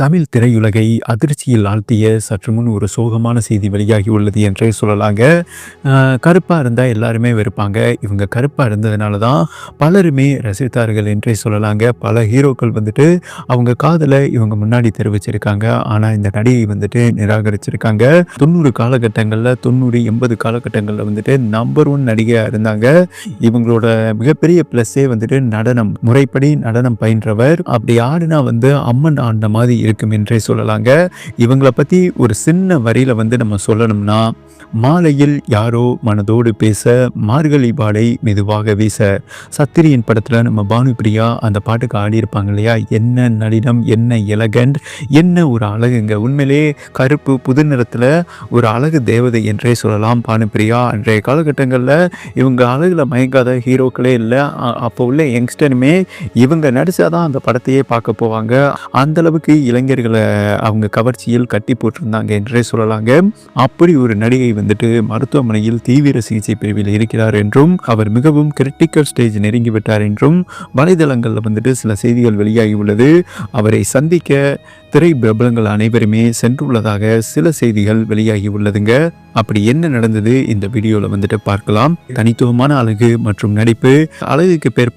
தமிழ் திரையுலகை அதிர்ச்சியில் ஆழ்த்திய சற்று முன் ஒரு சோகமான செய்தி வெளியாகி உள்ளது என்றே சொல்லலாங்க. கருப்பாக இருந்தால் எல்லாருமே வெறுப்பாங்க. இவங்க கருப்பாக இருந்ததுனால தான் பலருமே ரசித்தார்கள் என்றே சொல்லலாங்க. பல ஹீரோக்கள் வந்துட்டு அவங்க காதலை இவங்க முன்னாடி தெரிவிச்சிருக்காங்க. ஆனால் இந்த நடிகை வந்துட்டு நிராகரிச்சிருக்காங்க. தொண்ணூறு காலகட்டங்களில் தொண்ணூறு எண்பது காலகட்டங்களில் வந்துட்டு நம்பர் ஒன் நடிகையாக இருந்தாங்க. இவங்களோட மிகப்பெரிய ப்ளஸ்ஸே வந்துட்டு நடனம் முறைப்படி நடனம் பயின்றவர். அப்படி ஆடினா வந்து அம்மன் ஆண்ட மாதிரி இருக்கும் என்றே சொல்லலாங்க. இவங்களை பற்றி ஒரு சின்ன வரியில் வந்து நம்ம சொல்லணும்னா மாலையில் யாரோ மனதோடு பேச மார்கழி பாடை மெதுவாக வீச சத்திரியின் படத்தில் நம்ம பானுபிரியா அந்த பாட்டுக்கு ஆடியிருப்பாங்க இல்லையா? என்ன நளினம் என்ன எலகண்ட் என்ன ஒரு அழகுங்க. உண்மையிலே கருப்பு புது நிறத்தில் ஒரு அழகு தேவதை என்றே சொல்லலாம் பானுபிரியா அன்றைய காலகட்டங்களில் இவங்க அழகில் மயங்காத ஹீரோக்களே இல்லை. அப்போ உள்ள யங்ஸ்டருமே இவங்க நடிச்சாதான் அந்த படத்தையே பார்க்க போவாங்க. அந்தளவுக்கு இளைஞர்களை அவங்க கவர்ச்சியில் கட்டி போட்டிருந்தாங்க என்றே சொல்லலாங்க. அப்படி ஒரு நடிகை வந்துட்டு மருத்துவமனையில் தீவிர சிகிச்சை பிரிவில் இருக்கிறார் என்றும் அவர் மிகவும் கிரிட்டிக்கல் ஸ்டேஜ் நெருங்கி விட்டார் என்றும் வலைதளங்களில் வந்துட்டு சில செய்திகள் வெளியாகி உள்ளது. அவரை சந்திக்க திரை பிரபலங்கள் அனைவருமே சென்றுள்ளதாக சில செய்திகள் வெளியாகி உள்ளதுங்க. அப்படி என்ன நடந்தது? இந்த வீடியோவில் வந்துட்டு பார்க்கலாம். தனித்துவமான அழகு மற்றும் நடிப்பு. அழகுக்கு பேர்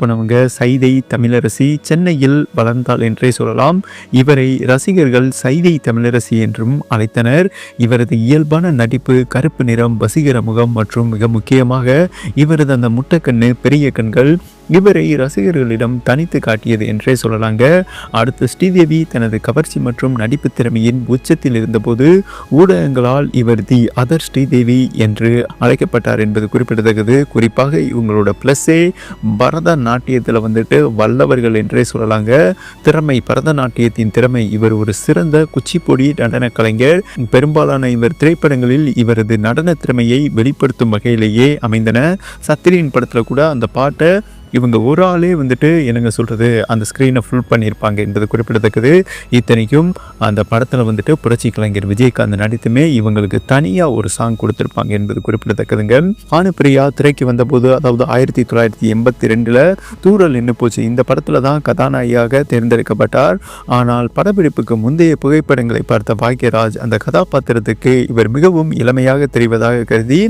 சைதை தமிழரசி சென்னையில் வளர்ந்தாள் என்றே சொல்லலாம். இவரை ரசிகர்கள் சைதை தமிழரசி என்றும் அழைத்தனர். இவரது இயல்பான நடிப்பு கருப்பு நிறம் வசீகர முகம் மற்றும் மிக முக்கியமாக இவரது அந்த முட்டைக்கண்ணு பெரிய கண்கள் இவரை ரசிகர்களிடம் தனித்து காட்டியது என்றே சொல்லலாங்க. அடுத்து ஸ்ரீதேவி தனது கவர்ச்சி மற்றும் நடிப்பு திறமையின் உச்சத்தில் இருந்தபோது ஊடகங்களால் இவர் தி அதர் ஸ்ரீதேவி என்று அழைக்கப்பட்டார் என்பது குறிப்பிடத்தக்கது. குறிப்பாக இவங்களோட ப்ளஸ்ஸே பரதநாட்டியத்தில் வந்துட்டு வல்லவர்கள் என்றே சொல்லலாங்க. திறமை பரதநாட்டியத்தின் திறமை இவர் ஒரு சிறந்த குச்சிப்புடி நடன கலைஞர். பெரும்பாலான இவர் திரைப்படங்களில் இவரது நடன திறமையை வெளிப்படுத்தும் வகையிலேயே அமைந்தன. சத்திரியின் படத்தில் கூட அந்த பாட்டை இவங்க ஒரு ஆளே வந்துட்டு என்னங்க சொல்கிறது அந்த ஸ்க்ரீனை ஃபுல் பண்ணியிருப்பாங்க என்பது குறிப்பிடத்தக்கது. இத்தனைக்கும் அந்த படத்தில் வந்துட்டு புரட்சி கலைஞர் விஜயகாந்த் நடித்துமே இவங்களுக்கு தனியாக ஒரு சாங் கொடுத்துருப்பாங்க என்பது குறிப்பிடத்தக்கதுங்க. ஆணுப்பிரியா திரைக்கு வந்தபோது அதாவது ஆயிரத்தி தொள்ளாயிரத்தி எண்பத்தி ரெண்டில் தூரல் நின்று போச்சு. இந்த படத்தில் தான் கதாநாயகியாக தேர்ந்தெடுக்கப்பட்டார். ஆனால் படப்பிடிப்புக்கு முந்தைய புகைப்படங்களை பார்த்த பாக்யராஜ் அந்த கதாபாத்திரத்துக்கு இவர் மிகவும் இளமையாக தெரிவதாக கருதி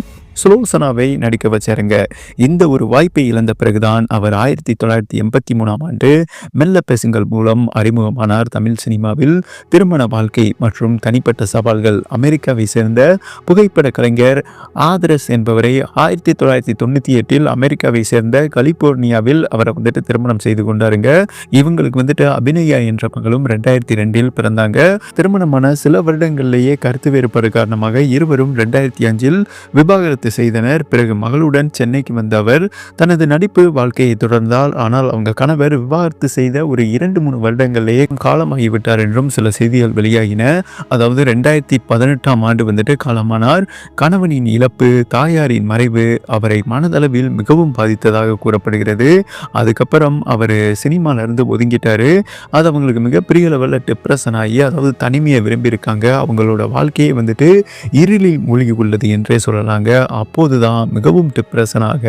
சுலோசனாவை நடிக்க வச்சாருங்க. இந்த ஒரு வாய்ப்பை இழந்த பிறகுதான் அவர் ஆயிரத்தி தொள்ளாயிரத்தி எண்பத்தி மூணாம் ஆண்டு மெல்ல பேசுங்கள் மூலம் அறிமுகமானார் தமிழ் சினிமாவில் திருமண வாழ்க்கை மற்றும் தனிப்பட்ட சவால்கள். அமெரிக்காவை சேர்ந்த புகைப்பட கலைஞர் ஆதரஸ் என்பவரை ஆயிரத்தி தொள்ளாயிரத்தி தொண்ணூற்றி எட்டில் அமெரிக்காவை சேர்ந்த கலிபோர்னியாவில் அவரை வந்துட்டு திருமணம் செய்து கொண்டாருங்க. இவங்களுக்கு வந்துட்டு அபிநயா என்ற மகளும் ரெண்டாயிரத்தி ரெண்டில் பிறந்தாங்க. திருமணமான சில வருடங்களிலேயே கருத்து வேறுபாடு காரணமாக இருவரும் ரெண்டாயிரத்தி அஞ்சில் விவாகரத்து செய்தனர். பிறகு மகளுடன் சென்னைக்கு வந்த அவர் தனது நடிப்பு வாழ்க்கையை தொடர்ந்தால் ஆனால் அவங்க கணவர் விவாகரத்து செய்த ஒரு இரண்டு மூணு வருடங்களிலேயே காலமாகிவிட்டார் என்றும் சில செய்திகள் வெளியாகின. அதாவது ரெண்டாயிரத்தி பதினெட்டாம் ஆண்டு வந்துட்டு காலமானார். கணவனின் இழப்பு தாயாரின் மறைவு அவரை மனதளவில் மிகவும் பாதித்ததாக கூறப்படுகிறது. அதுக்கப்புறம் அவர் சினிமாவிலேருந்து ஒதுங்கிட்டாரு. அது அவங்களுக்கு மிகப்பெரிய லெவலில் டிப்ரெஷன் ஆகி அதாவது தனிமையை விரும்பியிருக்காங்க. அவங்களோட வாழ்க்கையை வந்துட்டு இருளில் மூழ்கி உள்ளது என்றே சொல்லலாங்க. அப்போது தான் மிகவும் டிப்ரெஷனாக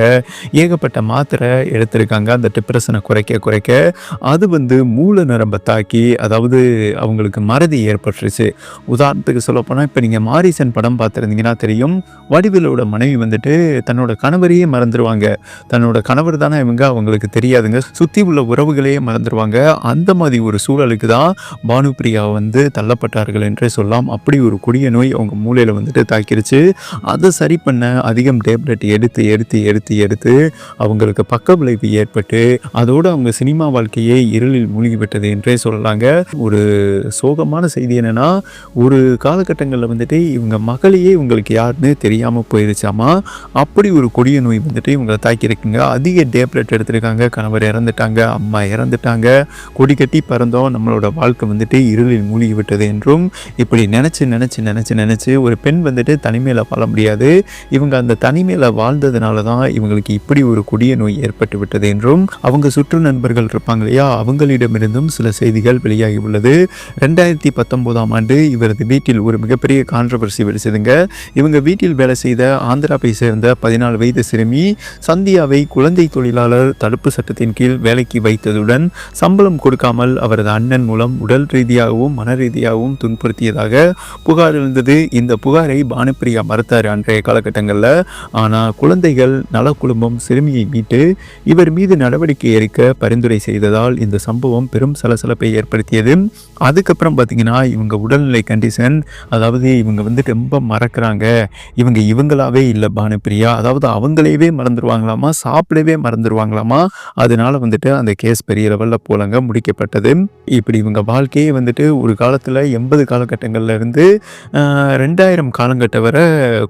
ஏகப்பட்ட மாத்திரை எடுத்திருக்காங்க. அந்த டிப்ரெஷனை குறைக்க குறைக்க அது வந்து மூல நரம்பை தாக்கி அதாவது அவங்களுக்கு மறதி ஏற்பட்டுருச்சு. உதாரணத்துக்கு சொல்லப்போனால் இப்போ நீங்கள் மாரிசன் படம் பார்த்துருந்தீங்கன்னா தெரியும். வடிவிலோட மனைவி வந்துட்டு தன்னோட கணவரையே மறந்துடுவாங்க தன்னோட கணவர் தானே இவங்க அவங்களுக்கு தெரியாதுங்க. சுற்றி உள்ள உறவுகளையே மறந்துடுவாங்க அந்த மாதிரி ஒரு சூழலுக்கு தான் பானுபிரியா வந்து தள்ளப்பட்டார்கள் என்றே சொல்லலாம். அப்படி ஒரு கொடிய நோய் அவங்க மூலையில் வந்துட்டு தாக்கிருச்சு. அதை சரி பண்ண அதிகம் டேப்லெட் எடுத்து எடுத்து எடுத்து எடுத்து அவங்களுக்கு பக்க விளைவு ஏற்பட்டு அதோடு அவங்க சினிமா வாழ்க்கையே இருளில் மூழ்கிவிட்டது என்றே சொல்லலாங்க. ஒரு சோகமான செய்தி என்னென்னா ஒரு காலகட்டங்களில் வந்துட்டு இவங்க மகளையே இவங்களுக்கு யாருன்னு தெரியாமல் போயிருச்சாமா? அப்படி ஒரு கொடிய நோய் வந்துட்டு இவங்களை தாக்கியிருக்குங்க. அதிக டேப்லெட் எடுத்திருக்காங்க. கணவர் இறந்துட்டாங்க அம்மா இறந்துட்டாங்க. கொடி கட்டி பறந்தோம். நம்மளோட வாழ்க்கை வந்துட்டு இருளில் மூழ்கி விட்டது என்றும் இப்படி நினச்சி நினச்சி நினச்சி நினச்சி ஒரு பெண் வந்துட்டு தனிமையில் வாழ முடியாது. இவங்க இவங்க அந்த தனிமையில் வாழ்ந்ததுனால தான் இவங்களுக்கு இப்படி ஒரு கொடிய நோய் ஏற்பட்டு விட்டது என்றும் அவங்க சுற்று நண்பர்கள் இருப்பாங்க இல்லையா அவங்களிடமிருந்தும் சில செய்திகள் வெளியாகி உள்ளது. ரெண்டாயிரத்தி பத்தொன்பதாம் ஆண்டு இவரது வீட்டில் ஒரு மிகப்பெரிய கான்ட்ரவர்சி வெளிச்சதுங்க. இவங்க வீட்டில் வேலை செய்த ஆந்திராவை சேர்ந்த பதினாலு வயது சிறுமி சந்தியாவை குழந்தை தொழிலாளர் தடுப்பு சட்டத்தின் கீழ் வேலைக்கு வைத்ததுடன் சம்பளம் கொடுக்காமல் அவரது அண்ணன் மூலம் உடல் ரீதியாகவும் மன ரீதியாகவும் துன்புறுத்தியதாக புகார் இருந்தது இந்த புகாரை பானுப்பிரியா மறுத்தார் அன்றைய காலகட்டங்கள் காலகட்டங்களில். ஆனால் குழந்தைகள் நல குழுமம் சிறுமியை மீட்டு இவர் மீது நடவடிக்கை எடுக்க பரிந்துரை செய்ததால் இந்த சம்பவம் பெரும் சலசலப்பை ஏற்படுத்தியது. அதுக்கப்புறம் பார்த்தீங்கன்னா இவங்க உடல்நிலை கண்டிஷன் அதாவது இவங்க வந்து ரொம்ப மறக்கிறாங்க. இவங்க இவங்களாவே இல்லை பானுப்பிரியா. அதாவது அவங்களையவே மறந்துடுவாங்களாமா சாப்பிடவே மறந்துடுவாங்களாமா அதனால வந்துட்டு அந்த கேஸ் பெரிய லெவலில் போலங்க முடிக்கப்பட்டது. இப்படி இவங்க வாழ்க்கையே வந்துட்டு ஒரு காலத்தில் எண்பது காலகட்டங்கள்லேருந்து ரெண்டாயிரம் காலங்கட்ட வர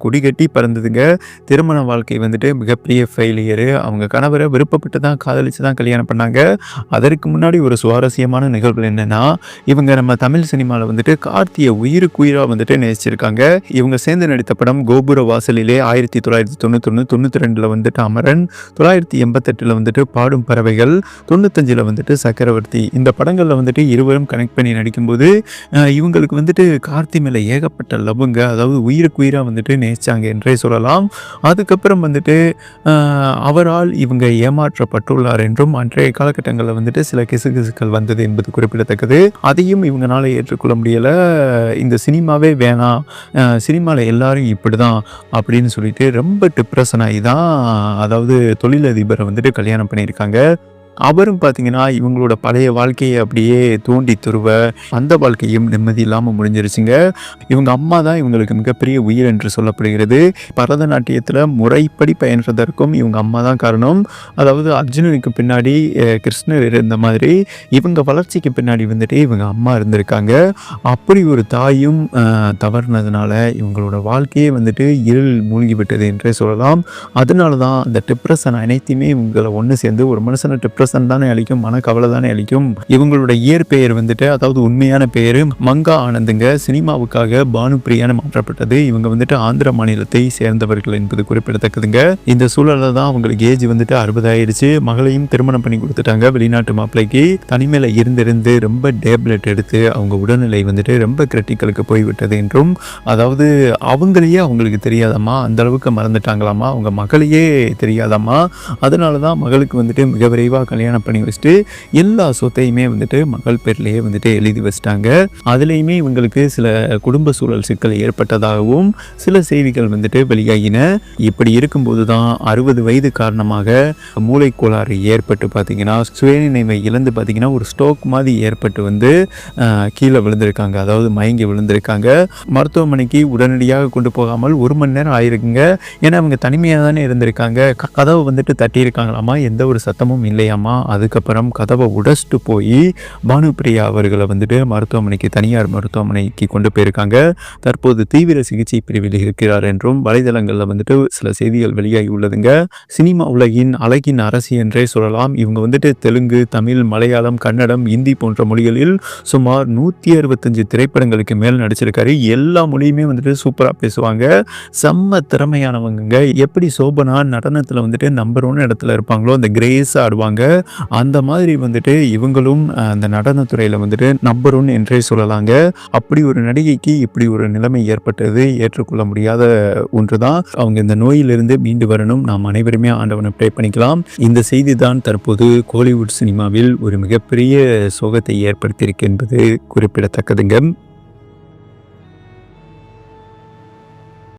குடிகட்டி பறந்ததுங்க. திருமண வாழ்க்கை வந்துட்டு மிகப்பெரிய ஃபெயிலியரு அவங்க கணவரை விருப்பப்பட்டு தான் காதலிச்சு தான் கல்யாணம் பண்ணாங்க. அதற்கு முன்னாடி ஒரு சுவாரஸ்யமான நிகழ்வு என்னென்னா இவங்க நம்ம தமிழ் சினிமாவில் வந்துட்டு கார்த்தியை உயிருக்கு உயிராக வந்துட்டு நேசிச்சிருக்காங்க. இவங்க சேர்ந்து நடித்த படம் கோபுர வாசலிலே ஆயிரத்தி தொள்ளாயிரத்தி தொண்ணூத்தொன்று தொண்ணூற்றி ரெண்டில் வந்துட்டு அமரன் தொள்ளாயிரத்தி எண்பத்தெட்டில் வந்துட்டு பாடும் பறவைகள் தொண்ணூத்தஞ்சில் வந்துட்டு சக்கரவர்த்தி. இந்த படங்களில் வந்துட்டு இருவரும் கனெக்ட் பண்ணி நடிக்கும்போது இவங்களுக்கு வந்துட்டு கார்த்தி மேலே ஏகப்பட்ட லவ்ங்க அதாவது உயிருக்கு உயிராக வந்துட்டு நேசிச்சாங்க என்றே சொல்லலாம். அதுக்கப்புறம் வந்துட்டு அவரால் இவங்க ஏமாற்றப்பட்டுள்ளார் என்றும் அன்றைய காலகட்டங்களில் வந்துட்டு சில கிசுகிசுக்கள் வந்தது என்பது குறிப்பிடத்தக்கது. எதையும் இவங்களால ஏற்றுக்கொள்ள முடியலை. இந்த சினிமாவே வேணாம். சினிமாவில் எல்லாரும் இப்படி தான் அப்படின்னு சொல்லிட்டு ரொம்ப டிப்ரெஷன் ஆகி தான் அதாவது தொழிலதிபரை வந்துட்டு கல்யாணம் பண்ணியிருக்காங்க. அவரும் பார்த்தீங்கன்னா இவங்களோட பழைய வாழ்க்கையை அப்படியே தோண்டி துருவ அந்த வாழ்க்கையும் நிம்மதி இல்லாமல் முடிஞ்சிருச்சுங்க. இவங்க அம்மா தான் இவங்களுக்கு மிகப்பெரிய உயிர் என்று சொல்லப்படுகிறது. பரதநாட்டியத்தில் முறைப்படி பயின்றதற்கும் இவங்க அம்மா தான் காரணம். அதாவது அர்ஜுனனுக்கு பின்னாடி கிருஷ்ணர் இருந்த மாதிரி இவங்க வளர்ச்சிக்கு பின்னாடி வந்துட்டு இவங்க அம்மா இருந்திருக்காங்க. அப்படி ஒரு தாயும் தவறுனதுனால இவங்களோட வாழ்க்கையே வந்துட்டு இருள் மூழ்கி விட்டது என்றே சொல்லலாம். அதனால தான் அந்த டிப்ரெஷன் அனைத்தையுமே இவங்களை ஒன்று சேர்ந்து ஒரு மனுஷனை டிப்ரெஷன் தானே அளிக்கும் மனக்கவலை தானே அளிக்கும். இவங்களோட இயற்பெயர் வந்துட்டு அதாவது உண்மையான பெயர் மங்கா ஆனந்துங்க. சினிமாவுக்காக பானுப்பிரியான்னு மாற்றப்பட்டது. இவங்க வந்துட்டு ஆந்திர மாநிலத்தை சேர்ந்தவர்கள் என்பது குறிப்பிடத்தக்கதுங்க. இந்த சூழலில் தான் அவங்களுக்கு ஏஜ் வந்துட்டு அறுபதாயிருச்சு மகளையும் திருமணம் பண்ணி கொடுத்துட்டாங்க வெளிநாட்டு மாப்பிள்ளைக்கு. தனிமையில் இருந்திருந்து ரொம்ப டேப்லெட் எடுத்து அவங்க உடல்நிலை வந்துட்டு ரொம்ப கிரிட்டிக்கலுக்கு போய்விட்டது என்றும் அதாவது அவங்களையே அவங்களுக்கு தெரியாதம்மா. அந்த அளவுக்கு மறந்துட்டாங்களாமா அவங்க மகளையே தெரியாதம்மா. அதனால தான் மகளுக்கு வந்துட்டு மிக விரைவாக கல்யாணம் பண்ணி வச்சுட்டு எல்லா சொத்தையுமே வந்துட்டு மகள் பேர்லேயே வந்துட்டு எழுதி வச்சிட்டாங்க. அதுலேயுமே இவங்களுக்கு சில குடும்ப சூழல் சிக்கல் ஏற்பட்டதாகவும் சில செய்திகள் வந்துட்டு வெளியாகின. இப்படி இருக்கும்போது தான் அறுபது வயது காரணமாக மூளை கோளாறு ஏற்பட்டு பார்த்தீங்கன்னா சுயநினைவை இழந்து பார்த்தீங்கன்னா ஒரு ஸ்டோக் மாதிரி ஏற்பட்டு வந்து கீழே விழுந்திருக்காங்க. அதாவது மயங்கி விழுந்திருக்காங்க. மருத்துவமனைக்கு உடனடியாக கொண்டு போகாமல் ஒரு மணி நேரம் ஆயிருக்குங்க. ஏன்னா அவங்க தனிமையாக தானே இருந்திருக்காங்க. க- கதவை வந்துட்டு தட்டியிருக்காங்களாமா? எந்த ஒரு சத்தமும் இல்லையாமா? அதுக்கப்புறம் கதவை உடச்சிட்டு போய் பானுப்பிரியா அவர்களை வந்துட்டு மருத்துவமனைக்கு தனியார் மருத்துவமனைக்கு கொண்டு போயிருக்காங்க. தற்போது தீவிர சிகிச்சை பிரிவில் இருக்கிறார் என்றும் வலைதளங்களில் வந்துட்டு சில செய்திகள் வெளியாகி உள்ளதுங்க. சினிமா உலகின் அழகின் அரசி என்றே சொல்லலாம். இவங்க வந்துட்டு தெலுங்கு தமிழ் மலையாளம் கன்னடம் இந்தி போன்ற மொழிகளில் சுமார் நூற்றி அறுபத்தஞ்சு திரைப்படங்களுக்கு மேல் நடிச்சிருக்காரு. எல்லா மொழியுமே வந்துட்டு சூப்பராக பேசுவாங்க. செம்ம திறமையானவங்க எப்படி சோபனா நடனத்தில் வந்துட்டு நம்பர் ஒன் இடத்துல இருப்பாங்களோ அந்த கிரேஸ் ஆடுவாங்க. அந்த மாதிரி வந்துட்டு இவங்களும் அந்த நடனத்துறையில் வந்துட்டு நம்பர் ஒன் என்றே சொல்லலாங்க. அப்படி ஒரு நடிகைக்கு இப்படி ஒரு நிலைமை ஏற்பட்டது ஏற்றுக்கொள்ள முடியாத ஒன்று தான் அவங்க இந்த நோயிலிருந்து மீண்டு வரணும். நாம் அனைவருமே ஆண்டவனை ப்ரே பண்ணிக்கலாம். இந்த செய்தி தான் தற்போது கோலிவுட் சினிமாவில் ஒரு மிகப்பெரிய சோகத்தை ஏற்படுத்தியிருக்கு என்பது குறிப்பிடத்தக்கதுங்க.